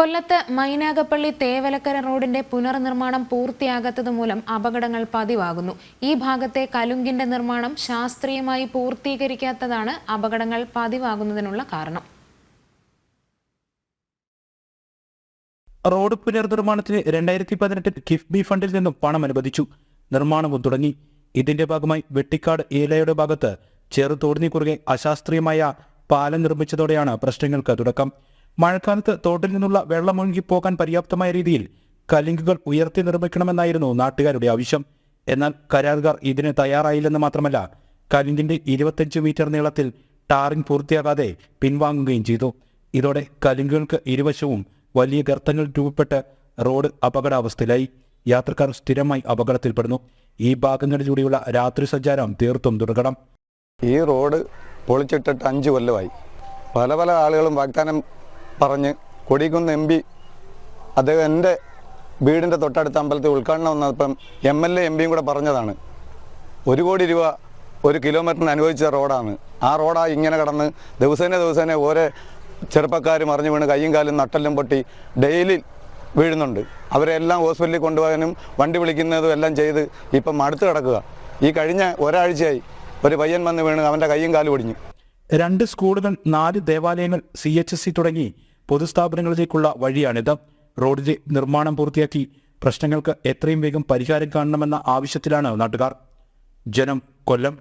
കൊല്ലത്ത് മൈനാഗപ്പള്ളി തേവലക്കര റോഡിന്റെ പുനർനിർമ്മാണം പൂർത്തിയാകാത്തത് മൂലം അപകടങ്ങൾ പതിവാകുന്നു. ഈ ഭാഗത്തെ കലുങ്കിന്റെ നിർമ്മാണം ശാസ്ത്രീയമായി പൂർത്തീകരിക്കാത്തതാണ് അപകടങ്ങൾ പതിവാകുന്നതിനുള്ള കാരണം. റോഡ് പുനർനിർമ്മാണത്തിന് രണ്ടായിരത്തി പതിനെട്ടിൽ കിഫ്ബി ഫണ്ടിൽ നിന്നും പണം അനുവദിച്ചു. നിർമ്മാണവും തുടങ്ങി. ഇതിന്റെ ഭാഗമായി വെട്ടിക്കാട് ഏലയുടെ ഭാഗത്ത് ചെറുതോടിനി കുറുകെ അശാസ്ത്രീയമായ പാലം നിർമ്മിച്ചതോടെയാണ് പ്രശ്നങ്ങൾക്ക് തുടക്കം. മഴക്കാലത്ത് തോട്ടിൽ നിന്നുള്ള വെള്ളം പോകാൻ പര്യാപ്തമായ രീതിയിൽ കലിങ്കുകൾ ഉയർത്തി നിർമ്മിക്കണമെന്നായിരുന്നു നാട്ടുകാരുടെ ആവശ്യം. എന്നാൽ കരാറുകാർ ഇതിന് തയ്യാറായില്ലെന്ന് മാത്രമല്ല കലിങ്കിന്റെ ഇരുപത്തഞ്ച് മീറ്റർ നീളത്തിൽ ടാറിംഗ് പൂർത്തിയാകാതെ പിൻവാങ്ങുകയും ചെയ്തു. ഇതോടെ കലിങ്കുകൾക്ക് ഇരുവശവും വലിയ ഗർത്തങ്ങൾ രൂപപ്പെട്ട് റോഡ് അപകടാവസ്ഥയിലായി. യാത്രക്കാർ സ്ഥിരമായി അപകടത്തിൽപ്പെടുന്നു. ഈ ഭാഗങ്ങളിലൂടെയുള്ള രാത്രി സഞ്ചാരം തീർത്തും ദുർഘടം. ഈ റോഡ് പൊളിച്ചിട്ടിട്ട് അഞ്ച് കൊല്ലമായി. പല പല ആളുകളും വാഗ്ദാനം പറഞ്ഞ് കൊടിക്കുന്ന് എം പി അദ്ദേഹം എന്റെ വീടിന്റെ തൊട്ടടുത്ത അമ്പലത്തിൽ ഉദ്ഘാടനം വന്നപ്പം എം എൽ എ എം പിയും കൂടെ പറഞ്ഞതാണ് ഒരു കോടി രൂപ ഒരു കിലോമീറ്ററിന് അനുവദിച്ച റോഡാണ്. ആ റോഡാ ഇങ്ങനെ കടന്ന് ദിവസേന ദിവസേന ഓരോ ചെറുപ്പക്കാർ മറിഞ്ഞു വീണ് കയ്യും കാലും നട്ടെല്ലാം പൊട്ടി ഡെയിലി വീഴുന്നുണ്ട്. അവരെല്ലാം ഹോസ്പിറ്റലിൽ കൊണ്ടുപോകാനും വണ്ടി വിളിക്കുന്നതും എല്ലാം ചെയ്ത് ഇപ്പം മടുത്ത് കിടക്കുക. ഈ കഴിഞ്ഞ ഒരാഴ്ചയായി ഒരു പയ്യൻ വന്ന് വീണ് അവന്റെ കയ്യും കാലും ഒടിഞ്ഞു. രണ്ട് സ്കൂളുകൾ നാല് ദേവാലയങ്ങൾ സി എച്ച് എസ് സി തുടങ്ങി പൊതുസ്ഥാപനങ്ങളിലേക്കുള്ള വഴിയാണിത്. റോഡിന്റെ നിർമ്മാണം പൂർത്തിയാക്കി പ്രശ്നങ്ങൾക്ക് എത്രയും വേഗം പരിഹാരം കാണണമെന്ന ആവശ്യത്തിലാണ് നാട്ടുകാർ. ജനം കൊല്ലം